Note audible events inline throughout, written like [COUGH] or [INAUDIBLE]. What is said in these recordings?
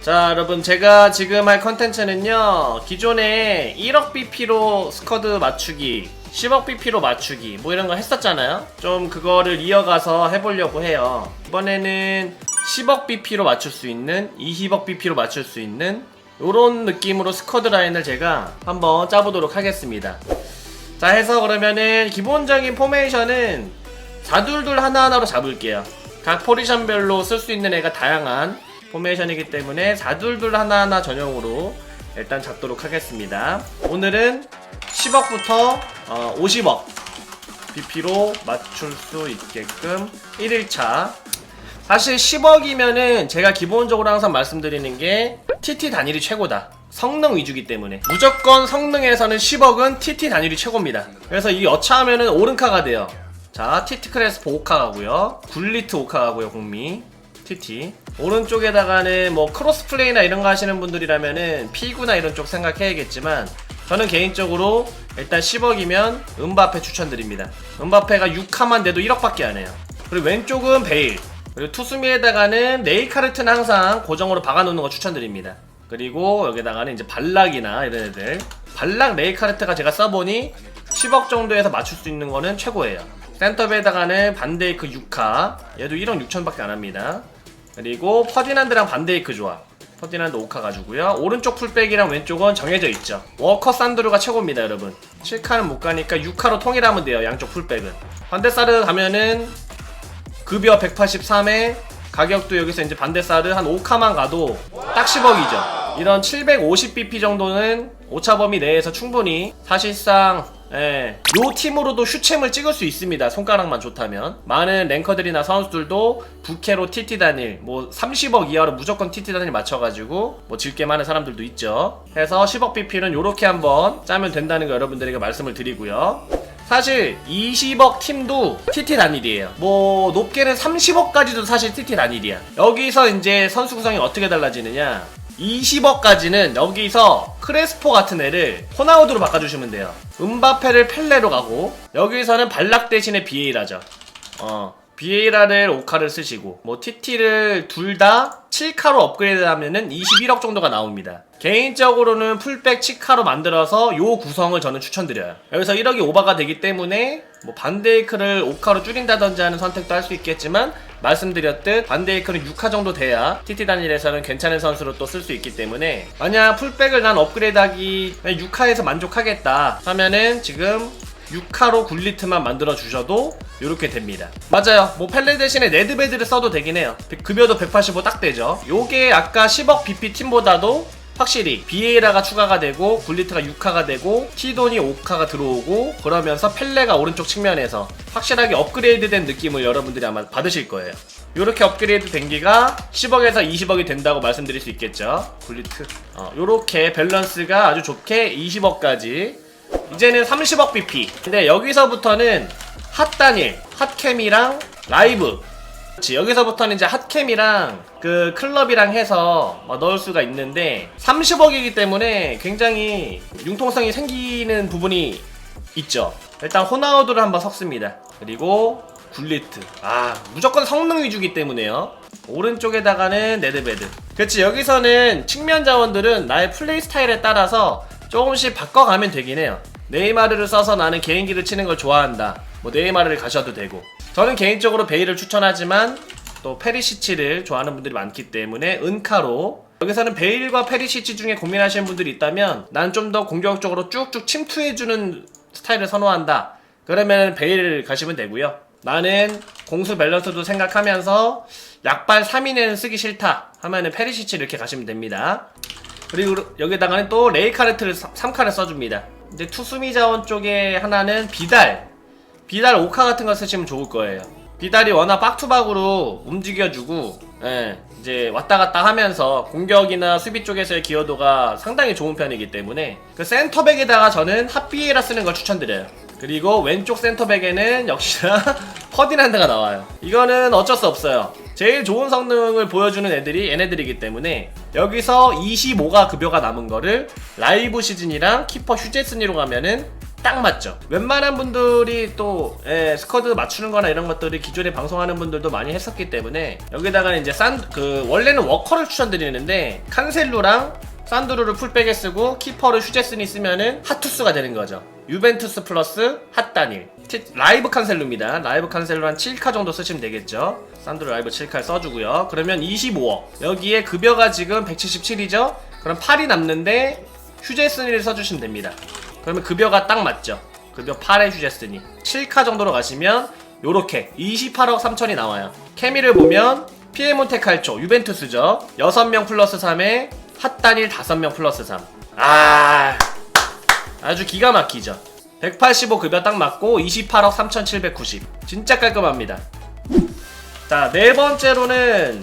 자 여러분 제가 지금 할 컨텐츠는요 기존에 1억 BP로 스쿼드 맞추기 10억 BP로 맞추기 뭐 이런 거 했었잖아요? 좀 그거를 이어가서 해보려고 해요. 이번에는 10억 BP로 맞출 수 있는 20억 BP로 맞출 수 있는 요런 느낌으로 스쿼드 라인을 제가 한번 짜보도록 하겠습니다. 자 해서 그러면은 기본적인 포메이션은 4둘둘 하나하나로 잡을게요. 각 포지션별로 쓸 수 있는 애가 다양한 포메이션이기 때문에 4둘둘 하나하나 전용으로 일단 잡도록 하겠습니다. 오늘은 10억부터 어, 50억 BP로 맞출 수 있게끔 1일차 사실 10억이면은 제가 기본적으로 항상 말씀드리는 게 TT 단일이 최고다. 성능 위주기 때문에 무조건 성능에서는 10억은 TT 단일이 최고입니다. 그래서 이 여차하면은 오른카가 돼요. 자, TT 크레스포 5카 가고요. 굴리트 5카 가고요, 공미. TT. 오른쪽에다가는 뭐 크로스플레이나 이런 거 하시는 분들이라면은 피구나 이런 쪽 생각해야겠지만 저는 개인적으로 일단 10억이면 은바페 추천드립니다. 은바페가 6카만 돼도 1억밖에 안 해요. 그리고 왼쪽은 베일. 그리고 투수미에다가는 네이카르트는 항상 고정으로 박아놓는 거 추천드립니다. 그리고 여기다가는 이제 발락이나 이런 애들. 발락 네이카르트가 제가 써보니 10억 정도에서 맞출 수 있는 거는 최고예요. 센터베에다가는 반데이크 6카. 얘도 1억 6천밖에 안 합니다. 그리고 퍼디난드랑 반데이크 좋아. 퍼디난드 5카 가지고요. 오른쪽 풀백이랑 왼쪽은 정해져 있죠. 워커 산드루가 최고입니다, 여러분. 7카는 못 가니까 6카로 통일하면 돼요, 양쪽 풀백은. 반데사르 가면은 급여 183에 가격도 여기서 이제 반데사르 한 5카만 가도 딱 10억이죠. 이런 750bp 정도는 오차범위 내에서 충분히 사실상 예, 요 팀으로도 슈챔을 찍을 수 있습니다. 손가락만 좋다면. 많은 랭커들이나 선수들도 부캐로 TT 단일, 뭐 30억 이하로 무조건 TT 단일 맞춰가지고 뭐 질게 많은 사람들도 있죠. 해서 10억 BP는 요렇게 한번 짜면 된다는 거 여러분들에게 말씀을 드리고요. 사실 20억 팀도 TT 단일이에요. 뭐 높게는 30억까지도 사실 TT 단일이야. 여기서 이제 선수 구성이 어떻게 달라지느냐? 20억까지는 여기서 크레스포 같은 애를 호나우드로 바꿔주시면 돼요. 음바페를 펠레로 가고 여기서는 발락 대신에 비에이라죠. 어. 비에이라를 5카를 쓰시고 뭐 TT를 둘 다 7카로 업그레이드 하면은 21억 정도가 나옵니다. 개인적으로는 풀백 7카로 만들어서 요 구성을 저는 추천드려요. 여기서 1억이 오버가 되기 때문에 뭐 반데이크를 5카로 줄인다든지 하는 선택도 할 수 있겠지만 말씀드렸듯 반데이크는 6카 정도 돼야 TT 단일에서는 괜찮은 선수로 또 쓸 수 있기 때문에 만약 풀백을 난 업그레이드하기 6카에서 만족하겠다 하면은 지금 6카로 굴리트만 만들어 주셔도 이렇게 됩니다. 맞아요. 뭐 펠레 대신에 네드베드를 써도 되긴 해요. 급여도 185 딱 되죠. 요게 아까 10억 BP 팀보다도 확실히 비에이라가 추가가 되고 굴리트가 6카가 되고 티돈이 5카가 들어오고 그러면서 펠레가 오른쪽 측면에서 확실하게 업그레이드된 느낌을 여러분들이 아마 받으실 거예요. 요렇게 업그레이드 된 게가 10억에서 20억이 된다고 말씀드릴 수 있겠죠. 굴리트. 어, 요렇게 밸런스가 아주 좋게 20억까지 이제는 30억 BP. 근데 여기서부터는 핫단일, 핫캠이랑 라이브. 그렇지. 여기서부터는 이제 핫캠이랑 그 클럽이랑 해서 막 넣을 수가 있는데 30억이기 때문에 굉장히 융통성이 생기는 부분이 있죠. 일단 호나우드를 한번 섞습니다. 그리고 굴리트. 아, 무조건 성능 위주기 때문에요. 오른쪽에다가는 네드베드. 그렇지. 여기서는 측면 자원들은 나의 플레이 스타일에 따라서 조금씩 바꿔가면 되긴 해요. 네이마르를 써서 나는 개인기를 치는 걸 좋아한다. 뭐 네이마르를 가셔도 되고. 저는 개인적으로 베일을 추천하지만 또 페리시치를 좋아하는 분들이 많기 때문에 은카로 여기서는 베일과 페리시치 중에 고민하시는 분들이 있다면 난 좀 더 공격적으로 쭉쭉 침투해주는 스타일을 선호한다. 그러면 베일을 가시면 되고요. 나는 공수 밸런스도 생각하면서 약발 3인에는 쓰기 싫다 하면은 페리시치 이렇게 가시면 됩니다. 그리고 여기다가는 또 레이카르트를 3카를 써줍니다. 이제 투수미 자원 쪽에 하나는 비달. 비달 5카 같은 거 쓰시면 좋을 거예요. 비달이 워낙 빡투박으로 움직여주고, 예, 이제 왔다 갔다 하면서 공격이나 수비 쪽에서의 기여도가 상당히 좋은 편이기 때문에 그 센터백에다가 저는 핫비에라 쓰는 걸 추천드려요. 그리고 왼쪽 센터백에는 역시나 [LAUGHS] 퍼디난드가 나와요. 이거는 어쩔 수 없어요. 제일 좋은 성능을 보여주는 애들이 얘네들이기 때문에 여기서 25가 급여가 남은 거를 라이브 시즌이랑 키퍼 휴제슨이로 가면은 딱 맞죠. 웬만한 분들이 또 예, 스쿼드 맞추는 거나 이런 것들이 기존에 방송하는 분들도 많이 했었기 때문에 여기다가 이제 산 그 원래는 워커를 추천드리는데 칸셀루랑 산드루를 풀백에 쓰고 키퍼를 휴제슨이 쓰면은 핫투스가 되는 거죠. 유벤투스 플러스 핫단일 티- 라이브 칸셀루입니다. 라이브 칸셀루 한 7카 정도 쓰시면 되겠죠. 산드루 라이브 7카 써주고요. 그러면 25억 여기에 급여가 지금 177이죠. 그럼 8이 남는데 휴제슨을 써주시면 됩니다. 그러면 급여가 딱 맞죠. 급여 8의 휴제슨이 7카 정도로 가시면 요렇게 28억 3천이 나와요. 케미를 보면 피에몬테 칼초 유벤투스죠. 6명 플러스 3에 핫단일 5명 플러스 3. 아 아주 기가 막히죠. 185 급여 딱 맞고 28억 3,790. 진짜 깔끔합니다. 자, 네 번째로는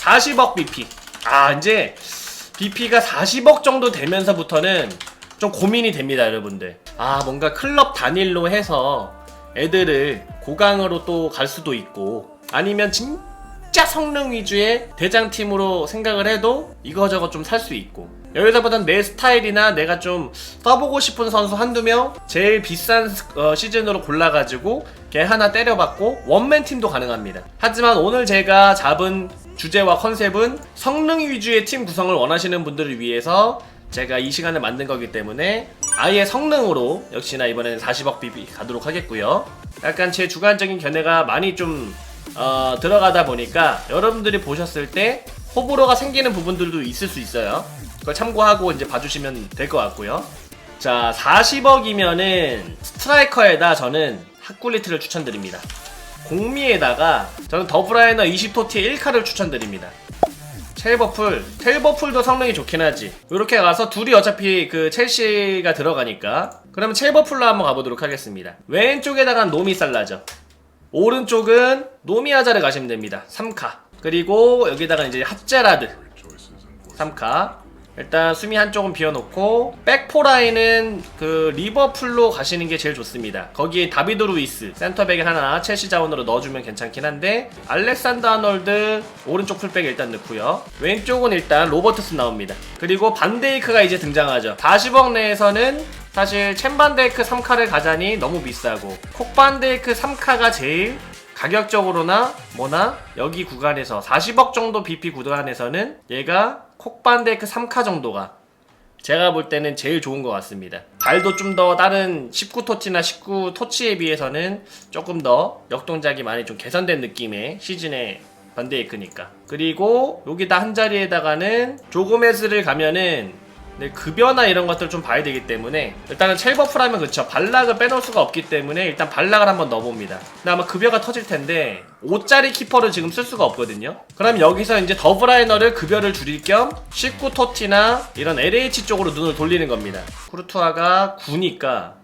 40억 BP. 아, 이제 BP가 40억 정도 되면서부터는 좀 고민이 됩니다, 여러분들. 아, 뭔가 클럽 단일로 해서 애들을 고강으로 또 갈 수도 있고 아니면 진짜 성능 위주의 대장팀으로 생각을 해도 이거저거 좀 살 수 있고 여기서보단 내 스타일이나 내가 좀 써보고 싶은 선수 한두 명 제일 비싼 스- 어, 시즌으로 골라가지고 걔 하나 때려봤고 원맨 팀도 가능합니다 하지만 오늘 제가 잡은 주제와 컨셉은 성능 위주의 팀 구성을 원하시는 분들을 위해서 제가 이 시간을 만든 거기 때문에 아예 성능으로 역시나 이번에는 40억 BB 가도록 하겠고요 약간 제 주관적인 견해가 많이 좀 어, 들어가다 보니까 여러분들이 보셨을 때 호불호가 생기는 부분들도 있을 수 있어요. 그걸 참고하고 이제 봐주시면 될 것 같고요. 자, 40억이면은 스트라이커에다 저는 핫굴리트를 추천드립니다. 공미에다가 저는 더브라이너 20토티의 1카를 추천드립니다. 첼버풀, 첼버풀도 성능이 좋긴 하지. 이렇게 가서 둘이 어차피 그 첼시가 들어가니까. 그러면 첼버풀로 한번 가보도록 하겠습니다. 왼쪽에다가 노미 살라죠. 오른쪽은 노미아자를 가시면 됩니다. 3카. 그리고 여기다가 이제 핫제라드 3카. 일단 수미 한쪽은 비워놓고 백포 라인은 그 리버풀로 가시는 게 제일 좋습니다. 거기에 다비드 루이스 센터백에 하나 첼시 자원으로 넣어주면 괜찮긴 한데 알렉산더 아놀드 오른쪽 풀백 일단 넣고요. 왼쪽은 일단 로버트스 나옵니다. 그리고 반데이크가 이제 등장하죠. 40억 내에서는 사실 챔반데이크 3카를 가자니 너무 비싸고 콕반데이크 3카가 제일 가격적으로나 뭐나 여기 구간에서 40억 정도 BP 구간에서는 얘가 콕반데이크 3카 정도가 제가 볼 때는 제일 좋은 것 같습니다. 발도 좀 더 다른 19토치나 19토치에 비해서는 조금 더 역동작이 많이 좀 개선된 느낌의 시즌의 반데이크니까. 그리고 여기다 한 자리에다가는 조그메스를 가면은 네, 급여나 이런 것들 좀 봐야 되기 때문에 일단은 첼버프라면 그쵸. 발락을 빼놓을 수가 없기 때문에 일단 발락을 한번 넣어봅니다. 근데 아마 급여가 터질 텐데 5짜리 키퍼를 지금 쓸 수가 없거든요. 그럼 여기서 이제 더브라이너를 급여를 줄일 겸 19토티나 이런 LH 쪽으로 눈을 돌리는 겁니다. 쿠르투아가 9니까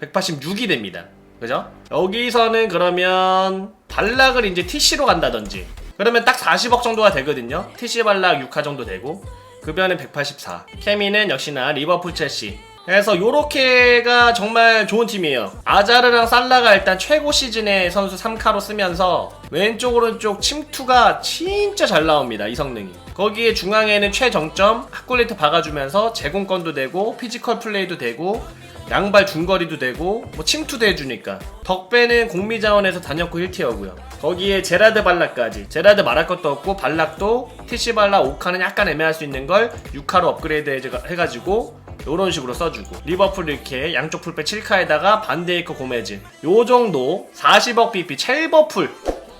186이 됩니다. 그죠? 여기서는 그러면 발락을 이제 TC로 간다든지 그러면 딱 40억 정도가 되거든요. TC 발락 6화 정도 되고 급여는 184. 케미는 역시나 리버풀 첼시. 그래서 요렇게가 정말 좋은 팀이에요. 아자르랑 살라가 일단 최고 시즌의 선수 3카로 쓰면서 왼쪽 오른쪽 침투가 진짜 잘 나옵니다. 이 성능이. 거기에 중앙에는 최정점 핫골리트 박아주면서 제공권도 되고 피지컬 플레이도 되고 양발 중거리도 되고 뭐 침투도 해주니까. 덕배는 공미자원에서 단역고 1티어고요. 거기에 제라드 발락까지. 제라드 말할 것도 없고 발락도 TC 발락 5카는 약간 애매할 수 있는 걸 6카로 업그레이드 해가- 해가지고 요런 식으로 써주고. 리버풀 이렇게 양쪽 풀백 7카에다가 반데이크 고메즈 요 정도 40억 BP 첼버풀.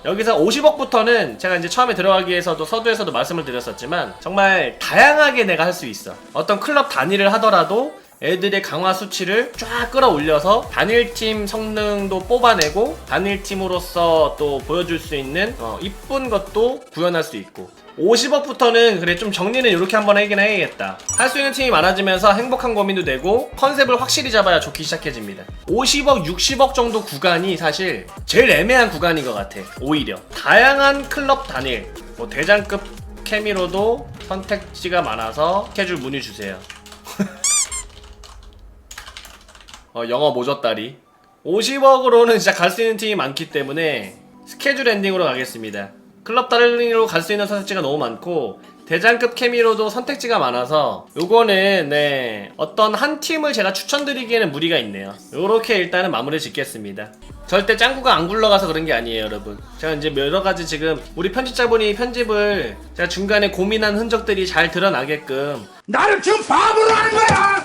여기서 50억부터는 제가 이제 처음에 들어가기 위해서도 서두에서도 말씀을 드렸었지만 정말 다양하게 내가 할 수 있어. 어떤 클럽 단위를 하더라도 애들의 강화 수치를 쫙 끌어올려서 단일팀 성능도 뽑아내고 단일팀으로서 또 보여줄 수 있는 어, 이쁜 것도 구현할 수 있고. 50억부터는 그래 좀 정리는 이렇게 한번 하긴 해야겠다. 할 수 있는 팀이 많아지면서 행복한 고민도 되고 컨셉을 확실히 잡아야 좋기 시작해집니다. 50억 60억 정도 구간이 사실 제일 애매한 구간인 것 같아. 오히려. 다양한 클럽 단일. 뭐 대장급 케미로도 선택지가 많아서 스케줄 문의 주세요 어, 영어 모졌다리. 50억으로는 진짜 갈 수 있는 팀이 많기 때문에 스케줄 엔딩으로 가겠습니다. 클럽 다른으로 갈 수 있는 선택지가 너무 많고 대장급 케미로도 선택지가 많아서 요거는 네 어떤 한 팀을 제가 추천드리기에는 무리가 있네요. 요렇게 일단은 마무리 짓겠습니다. 절대 짱구가 안 굴러가서 그런 게 아니에요 여러분. 제가 이제 여러 가지 지금 우리 편집자분이 편집을 제가 중간에 고민한 흔적들이 잘 드러나게끔 나를 지금 바보로 하는 거야!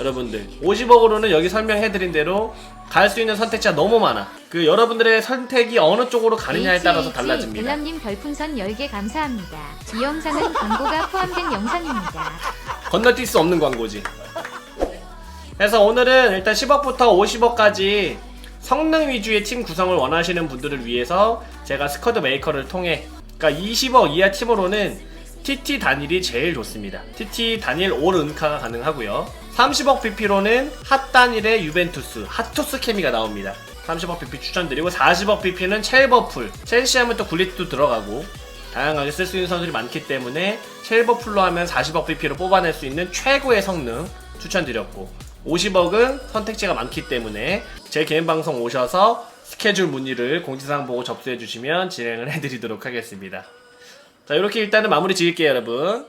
여러분들 50억으로는 여기 설명해드린 대로 갈 수 있는 선택지가 너무 많아 그 여러분들의 선택이 어느 쪽으로 가느냐에 따라서 달라집니다 벨람님 별풍선 10개 감사합니다. 이 영상은 광고가 포함된 영상입니다. 건너뛸 수 없는 광고지. 그래서 오늘은 일단 10억부터 50억까지 성능 위주의 팀 구성을 원하시는 분들을 위해서 제가 스쿼드 메이커를 통해 그러니까 20억 이하 팀으로는 TT 단일이 제일 좋습니다. TT 단일 올 은카가 가능하고요. 30억 BP로는 핫 단일의 유벤투스, 핫토스 케미가 나옵니다. 30억 BP 추천드리고 40억 BP는 첼버풀, 첼시 하면 또 굴리트도 들어가고 다양하게 쓸 수 있는 선수들이 많기 때문에 첼버풀로 하면 40억 BP로 뽑아낼 수 있는 최고의 성능 추천드렸고 50억은 선택지가 많기 때문에 제 개인 방송 오셔서 스케줄 문의를 공지사항 보고 접수해 주시면 진행을 [LAUGHS] 해드리도록 하겠습니다. 자 이렇게 일단은 마무리 지을게요 여러분